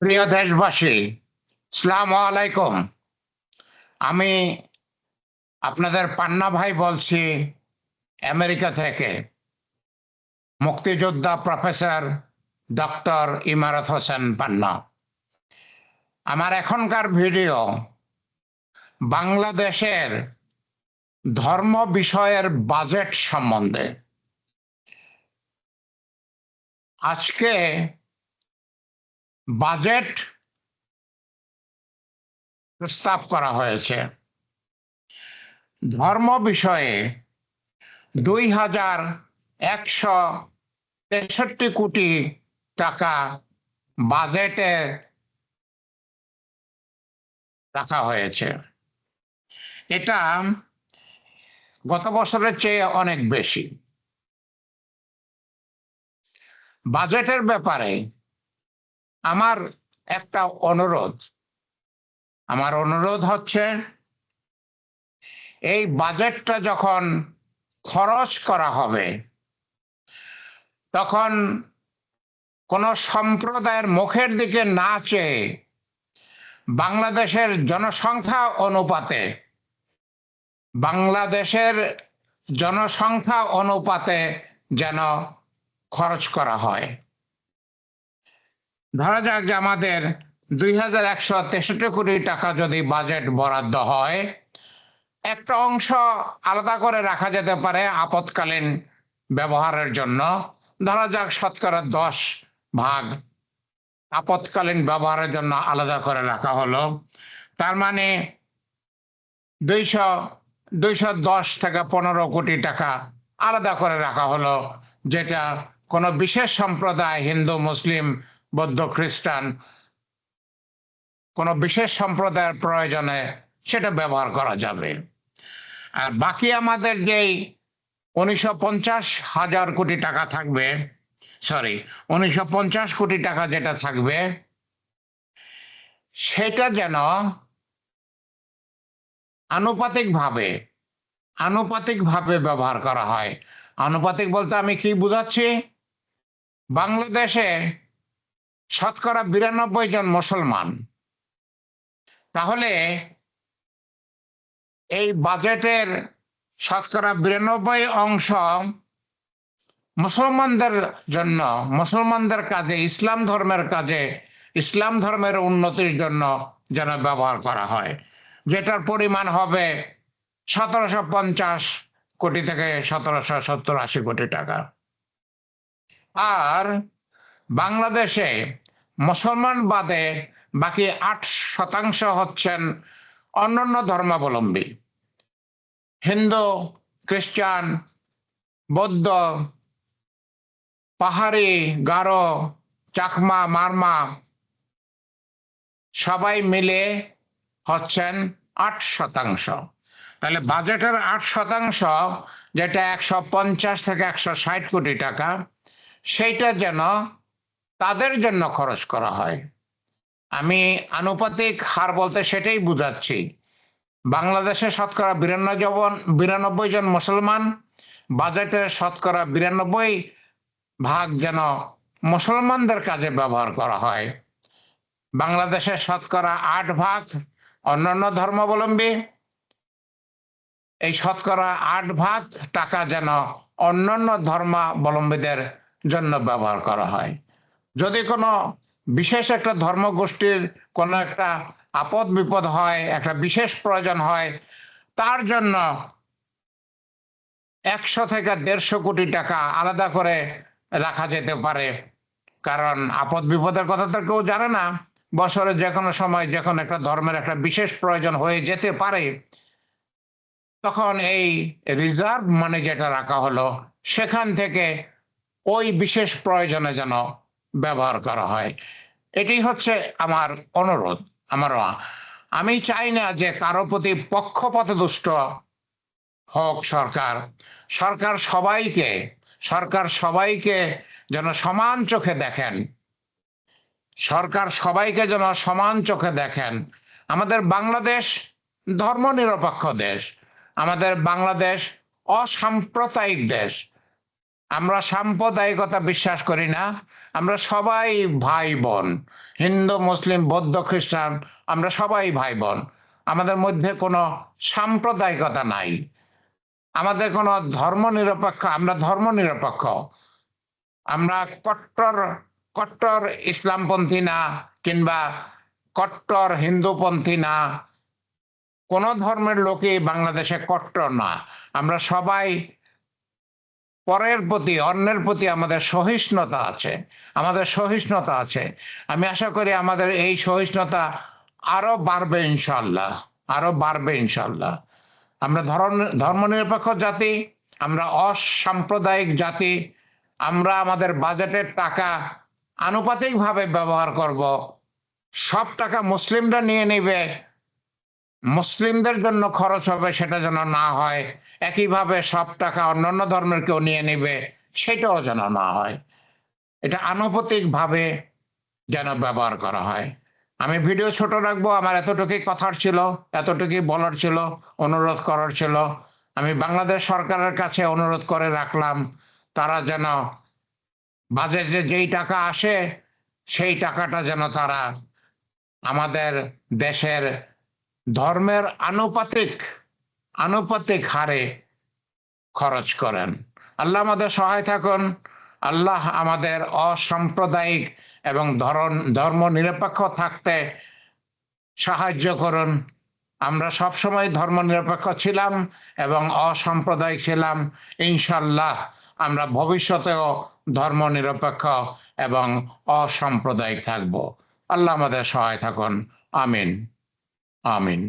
প্রিয় দেশবাসী, সালাম আলাইকুম। আমি আপনাদের পান্না ভাই বলছি আমেরিকা থেকে। মুক্তিযোদ্ধা প্রফেসর ডক্টর ইমারত হোসেন পান্না। আমার এখনকার ভিডিও বাংলাদেশের ধর্ম বিষয়ের বাজেট সম্বন্ধে। আজকে বাজেট প্রস্তাব করা হয়েছে। ধর্ম বিষয়ে দুই হাজার একশো তেষট্টি কোটি টাকা বাজেটে রাখা হয়েছে। এটা গত বছরের চেয়ে অনেক বেশি। বাজেটের ব্যাপারে আমার একটা অনুরোধ। আমার অনুরোধ হচ্ছে, এই বাজেটটা যখন খরচ করা হবে, তখন কোন সম্প্রদায়ের মুখের দিকে না চেয়ে বাংলাদেশের জনসংখ্যা অনুপাতে, বাংলাদেশের জনসংখ্যা অনুপাতে যেন খরচ করা হয়। ধরা যাক যে আমাদের দুই হাজার একশো তেষট্টি কোটি টাকা যদি বাজেট বরাদ্দ হয়, একটা অংশ আলাদা করে রাখা যেতে পারে আপৎকালীন ব্যবহারের জন্য। ধরা যাক শতকরা দশ ভাগ আপৎকালীন ব্যবহারের জন্য আলাদা করে রাখা হলো। তার মানে দুইশো দুইশো দশ থেকে পনেরো কোটি টাকা আলাদা করে রাখা হলো, যেটা কোনো বিশেষ সম্প্রদায় হিন্দু, মুসলিম বৌদ্ধ খ্রিস্টান কোনো বিশেষ সম্প্রদায়ের প্রয়োজনে সেটা ব্যবহার করা যাবে। আর বাকি আমাদের যেই উনিশশো হাজার কোটি টাকা থাকবে সরি উনিশশো পঞ্চাশ কোটি টাকা যেটা থাকবে, সেটা যেন আনুপাতিকভাবে আনুপাতিকভাবে ব্যবহার করা হয়। আনুপাতিক বলতে আমি কি বুঝাচ্ছি? বাংলাদেশে শতকরা বিরানব্বই জন মুসলমান। তাহলে এই বাজেটের শতকরা বিরানব্বই অংশ মুসলমানদের জন্য, মুসলমানদের কাজে, ইসলাম ধর্মের কাজে, ইসলাম ধর্মের উন্নতির জন্য যেন ব্যবহার করা হয়। যেটার পরিমাণ হবে সতেরোশো পঞ্চাশ কোটি থেকে সতেরোশো সত্তর আশি কোটি টাকা। আর বাংলাদেশে মুসলমান বাদে বাকি আট শতাংশ হচ্ছেন অন্যান্য ধর্মাবলম্বী। হিন্দু, খ্রিস্টান, বৌদ্ধ, পাহাড়ি, গারো, চাকমা, মারমা, সবাই মিলে হচ্ছেন আট শতাংশ। তাহলে বাজেটের আট শতাংশ, যেটা একশো পঞ্চাশ থেকে একশো ষাট কোটি টাকা, সেইটা যেন তাদের জন্য খরচ করা হয়। আমি আনুপাতিক হার বলতে সেটাই বুঝাচ্ছি। বাংলাদেশে শতকরা বিরানব্বই বিরানব্বই জন মুসলমান, বাজেটের শতকরা বিরানব্বই ভাগ যেন মুসলমানদের কাজে ব্যবহার করা হয়। বাংলাদেশের শতকরা আট ভাগ অন্যান্য ধর্মাবলম্বী। এই শতকরা আট ভাগ টাকা যেন অন্যান্য ধর্মাবলম্বীদের জন্য ব্যবহার করা হয়। যদি কোনো বিশেষ একটা ধর্মগোষ্ঠীর কোনো একটা আপদ বিপদ হয়, একটা বিশেষ প্রয়োজন হয়, তার জন্য একশো থেকে দেড়শো কোটি টাকা আলাদা করে রাখা যেতে পারে। কারণ আপদ বিপদের কথা তো কেউ জানে না। বছরের যে কোনো সময় যখন একটা ধর্মের একটা বিশেষ প্রয়োজন হয়ে যেতে পারে। তখন এই রিজার্ভ মানে যেটা রাখা হলো, সেখান থেকে ওই বিশেষ প্রয়োজনে যেন ব্যবহার করা হয়। এটি হচ্ছে আমার অনুরোধ। আমার আমি চাই না যে কারও প্রতি পক্ষপাত দুষ্ট হোক সরকার। সরকার সবাইকে সরকার সবাইকে যেন সমান চোখে দেখেন। সরকার সবাইকে যেন সমান চোখে দেখেন। আমাদের বাংলাদেশ ধর্মনিরপেক্ষ দেশ। আমাদের বাংলাদেশ অসাম্প্রদায়িক দেশ। আমরা সাম্প্রদায়িকতা বিশ্বাস করি না। আমরা সবাই ভাই বোন। হিন্দু, মুসলিম, বৌদ্ধ, খ্রিস্টান, আমরা সবাই ভাই বোন। আমাদের মধ্যে কোনো সাম্প্রদায়িকতা নাই। আমাদের কোনো ধর্ম নিরপেক্ষ আমরা ধর্ম নিরপেক্ষ আমরা কট্টর কট্টর ইসলামপন্থী না কিংবা কট্টর হিন্দুপন্থী না। কোন ধর্মের লোকই বাংলাদেশে কট্টর না। আমরা সবাই পরের প্রতি, অন্যের প্রতি আমাদের সহিষ্ণুতা আছে। আমাদের সহিষ্ণুতা আছে। আমি আশা করি আমাদের এই সহিষ্ণুতা আরও বাড়বে ইনশাল্লাহ আরও বাড়বে ইনশাল্লাহ আমরা ধর্ম ধর্মনিরপেক্ষ জাতি, আমরা অসাম্প্রদায়িক জাতি, আমরা আমাদের বাজেটের টাকা আনুপাতিকভাবে ব্যবহার করব। সব টাকা মুসলিমরা নিয়ে নেবে মুসলিমদের জন্য খরচ হবে সেটা যেন না হয়। একইভাবে সব টাকা অন্যান্য ধর্মের কেউ নিয়ে নেবে, সেটাও যেন না হয়। এটা আনুপাতিকভাবে যেন ব্যবহার করা হয়। আমি ভিডিও ছোট রাখব, আমার এতটুকুই কথার ছিল, এতটুকুই বলার ছিল, অনুরোধ করার ছিল। আমি বাংলাদেশ সরকারের কাছে অনুরোধ করে রাখলাম, তারা যেন বাজেটে যেই টাকা আসে, সেই টাকাটা যেন তারা আমাদের দেশের ধর্মের আনুপাতিক আনুপাতিক হারে খরচ করেন। আল্লাহ আমাদের সহায় থাকুন। আল্লাহ আমাদের অসাম্প্রদায়িক এবং ধরন ধর্ম নিরপেক্ষ থাকতে সাহায্য করুন। আমরা সবসময় ধর্ম নিরপেক্ষ ছিলাম এবং অসাম্প্রদায়িক ছিলাম। ইনশাল্লাহ আমরা ভবিষ্যতেও ধর্ম নিরপেক্ষ এবং অসাম্প্রদায়িক থাকব। আল্লাহ আমাদের সহায় থাকুন। আমিন। আমিন